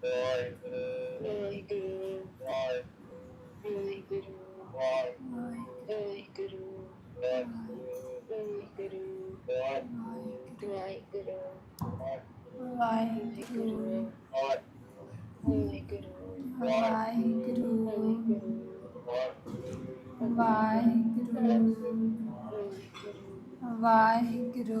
ਵਾਹਿਗੁਰੂ ਵਾਹਿਗੁਰੂ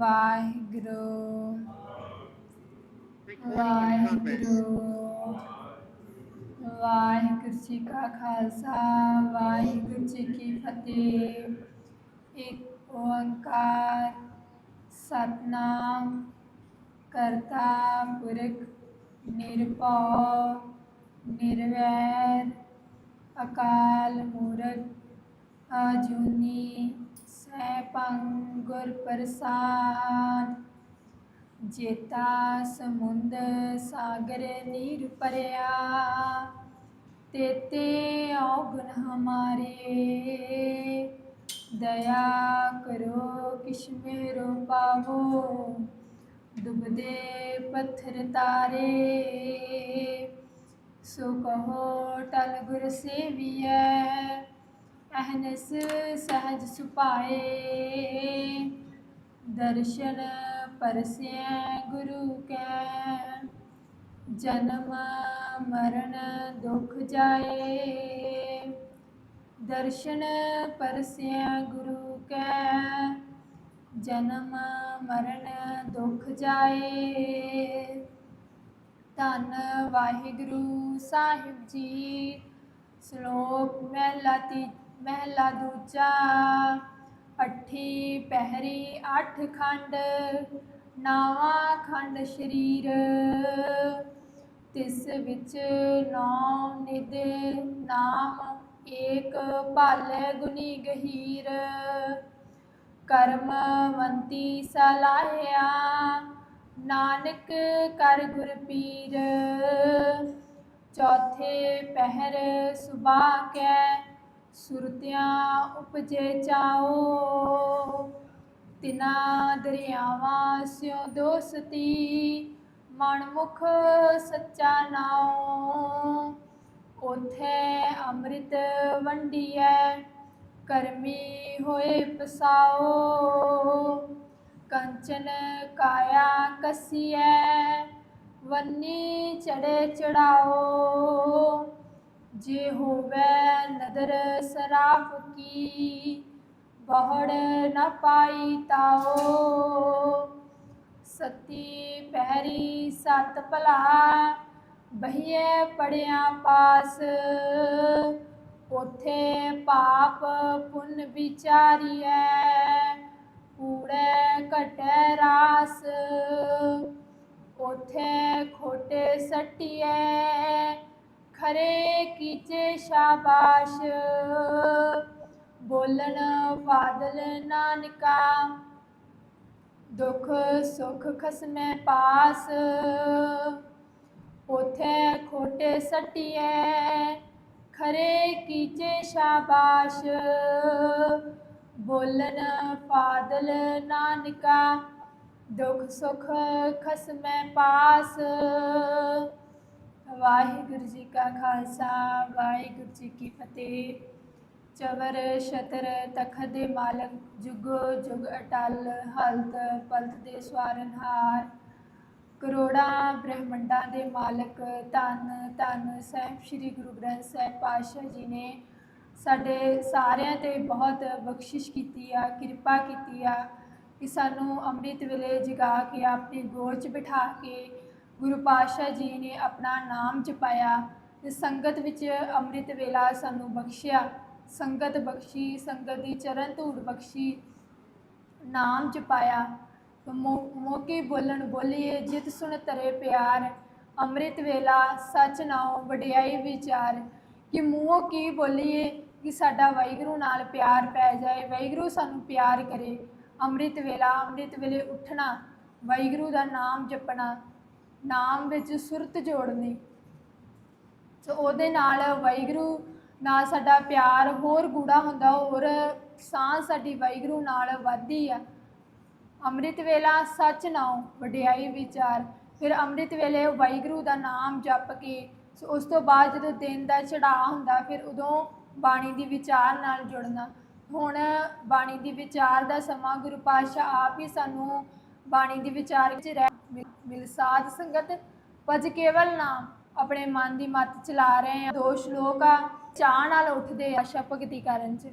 ਵਾਹਿਗੁਰੂ ਵਾਹਿਗੁਰੂ ਵਾਹਿਗੁਰੂ ਜੀ ਕਾ ਖਾਲਸਾ ਵਾਹਿਗੁਰੂ ਜੀ ਕੀ ਫਤਿਹ ਇੱਕ ਓੰਕਾਰ ਸਤਨਾਮ ਕਰਤਾ ਪੁਰਖ ਨਿਰਭਉ निर्वैर अकाल मूर्ख अजूनी ਸੈਭੰ ਗੁਰ ਪ੍ਰਸਾਦ। ਜੇਤਾ ਸਮੁੰਦ ਸਾਗਰ ਨੀਰ ਭਰਿਆ ਤੇਤੇ ਔਗਣ ਹਮਾਰੇ। ਦਇਆ ਕਰੋ ਕਿਛ ਮੇਰੋ ਪਾਵੋ। ਡੁੱਬਦੇ ਪੱਥਰ ਤਾਰੇ। ਸੋ ਕਹੋ ਟਲ ਗੁਰ ਸੇਵੀਐ। ਅਹਨਸ ਸਹਜ ਸੁਪਾਏ ਦਰਸ਼ਨ ਪਰਸੈ ਗੁਰੂ ਕੈ। ਜਨਮ ਮਰਨ ਦੁਖ ਜਾਏ। ਦਰਸ਼ਨ ਪਰਸੈ ਗੁਰੂ ਕੈ। ਜਨਮ ਮਰਨ ਦੁਖ ਜਾਏ। ਧੰਨ ਵਾਹਿਗੁਰੂ ਸਾਹਿਬ ਜੀ, ਸ਼ਲੋਕ ਮਹਿਲਾ ਤੀ ਮਹਿਲਾ ਦੂਜਾ, ਅੱਠੀ ਪਹਿਰੀ, ਅੱਠ ਖੰਡ, ਨਾਵਾ ਖੰਡ ਸ਼ਰੀਰ। ਤਿਸ ਵਿੱਚ ਨੌ ਨਿਦ ਨਾਮ ਏਕ ਭਾਲੇ ਗੁਨੀ ਗਹੀਰ। ਕਰਮਵੰਤੀ ਸਲਾਹਿਆ, ਨਾਨਕ ਕਰ ਗੁਰ ਪੀਰ। ਚੌਥੇ ਪਹਿਰ ਸੁਬਾ ਕੈ ਸੁਰਤਿਆਂ ਉਪਜੇ ਚਾਓ। ਤਿਨਾ ਦਰਿਆਵਾਂ ਸਿਓ ਦੋਸਤੀ ਮਨਮੁਖ ਸੱਚਾ ਨਾਉ। ਉਥੇ ਅੰਮ੍ਰਿਤ ਵੰਡੀਐ, ਕਰਮੀ ਹੋਏ ਪਸਾਓ ਕੰਚਨ ਕਾਇਆ ਕਸੀਐ, ਵੰਨੀ ਚੜੇ ਚੜਾਓ ਜੇ ਹੋਵੇ ਨਦਰ ਸਰਾਫ ਕੀ, ਬਹੁੜ ਨ ਪਾਈ ਤਾਓ। ਸਤੀ ਪਹਿਰੀ ਸਤ ਭਲਾ, ਬਹੀਏ ਪੜਿਆ ਪਾਸ। ਉਥੇ ਪਾਪ ਪੁੰਨ ਵਿਚਾਰੀਐ, ਕੂੜੇ ਘਟੈ ਰਾਸ। ਉਥੇ ਖੋਟੇ ਸਟਿਐ ਖਰੇ ਕੀਚੇ ਸ਼ਾਬਾਸ਼। ਬੋਲਣ ਬਾਦਲ ਨਾਨਕਾ, ਦੁਖ ਸੁਖ ਖਸਮੈ ਪਾਸ। ਉਥੇ ਖੋਟੇ ਸਟਿਐ, ਖਰੇ ਕੀਚੇ ਸ਼ਾਬਾਸ਼। ਬੋਲਣ ਫਾਦਲ ਨਾਨਕਾ, ਦੁਖ ਸੁਖ ਖਸਮੈ ਪਾਸ। ਵਾਹਿਗੁਰੂ ਜੀ ਕਾ ਖਾਲਸਾ, ਵਾਹਿਗੁਰੂ ਜੀ ਕੀ ਫਤਿਹ। ਚਵਰ ਸ਼ਤਰ ਤਖਤ ਦੇ ਮਾਲਕ, ਜੁਗੋ ਜੁਗ ਅਟਲ, ਹਲਤ ਪਲਤ ਦੇ ਸਵਾਰਨਹਾਰ। ਕਰੋੜਾਂ ਬ੍ਰਹਿਮੰਡਾਂ ਦੇ ਮਾਲਕ, ਧੰਨ ਧੰਨ ਸਾਹਿਬ ਸ੍ਰੀ ਗੁਰੂ ਗ੍ਰੰਥ ਸਾਹਿਬ ਪਾਤਸ਼ਾਹ ਜੀ ਨੇ ਸਾਡੇ ਸਾਰਿਆਂ ਤੇ ਬਹੁਤ ਬਖਸ਼ਿਸ਼ ਕੀਤੀ ਆ, ਕਿਰਪਾ ਕੀਤੀ ਆ ਕਿ ਸਾਨੂੰ ਅੰਮ੍ਰਿਤ ਵੇਲੇ ਜਗਾ ਕੇ, ਆਪਣੀ ਗੋਚ ਬਿਠਾ ਕੇ ਗੁਰੂ ਪਾਤਸ਼ਾਹ ਜੀ ਨੇ ਆਪਣਾ ਨਾਮ ਜਪਾਇਆ ਤੇ ਸੰਗਤ ਵਿੱਚ ਅੰਮ੍ਰਿਤ ਵੇਲਾ ਸਾਨੂੰ ਬਖਸ਼ਿਆ। ਸੰਗਤ ਬਖਸ਼ੀ, ਸੰਗਤ ਦੀ ਚਰਨ ਧੂੜ ਬਖਸ਼ੀ, ਨਾਮ ਜਪਾਇਆ। ਮੋ- ਮੋਕੇ ਬੋਲਣ ਬੋਲੀਏ, ਜਿਤ ਸੁਣ ਤਰੇ ਪਿਆਰ। ਅੰਮ੍ਰਿਤ ਵੇਲਾ, ਸੱਚ ਨਾਉ, ਵਡਿਆਈ ਵਿਚਾਰ। ਕਿ ਮੂੰਹੋਂ ਕੀ ਬੋਲੀਏ ਕਿ ਸਾਡਾ ਵਾਹਿਗੁਰੂ ਨਾਲ ਪਿਆਰ ਪੈ ਜਾਏ, ਵਾਹਿਗੁਰੂ ਸਾਨੂੰ ਪਿਆਰ ਕਰੇ। ਅੰਮ੍ਰਿਤ ਵੇਲਾ, ਅੰਮ੍ਰਿਤ ਵੇਲੇ ਉੱਠਣਾ, ਵਾਹਿਗੁਰੂ ਦਾ ਨਾਮ ਜਪਣਾ। ਨਾਮ ਵਿੱਚ ਸੁਰਤ ਜੋੜਨੀ। ਸੋ ਉਹਦੇ ਨਾਲ ਵਾਹਿਗੁਰੂ ਨਾਲ ਸਾਡਾ ਪਿਆਰ ਹੋਰ ਗੂੜਾ ਹੁੰਦਾ, ਹੋਰ ਸਾਹ ਸਾਡੀ ਵਾਹਿਗੁਰੂ ਨਾਲ ਵੱਧਦੀ ਆ। ਅੰਮ੍ਰਿਤ ਵੇਲਾ ਸੱਚ ਨਾਉ ਵਡਿਆਈ ਵਿਚਾਰ। ਫਿਰ ਅੰਮ੍ਰਿਤ ਵੇਲੇ ਵਾਹਿਗੁਰੂ ਦਾ ਨਾਮ ਜਪ ਕੇ ਸੋ ਉਸ ਤੋਂ ਬਾਅਦ ਜਦੋਂ ਦਿਨ ਦਾ ਚੜਾਅ ਹੁੰਦਾ, ਫਿਰ ਉਦੋਂ ਬਾਣੀ ਦੀ ਵਿਚਾਰ ਨਾਲ ਜੁੜਨਾ। ਹੁਣ ਬਾਣੀ ਦੀ ਵਿਚਾਰ ਦਾ ਸਮਾਂ ਗੁਰੂ ਪਾਤਸ਼ਾਹ ਆਪ ਹੀ ਸਾਨੂੰ ਬਾਣੀ ਦੀ ਵਿਚਾਰ ਵਿੱਚ ਰਹਿ ਮਿਲ- ਸਾਧ ਸੰਗਤ ਭਜ ਕੇਵਲ ਨਾਮ ਆਪਣੇ ਮਨ ਦੀ ਮੱਤ ਚਲਾ ਰਹੇ ਆ ਦੋ ਸ਼ਲੋਕ ਆ ਚਾਹ ਨਾਲ ਉੱਠਦੇ ਆ ਸ਼ਪਕ ਕਰਨ ਚ।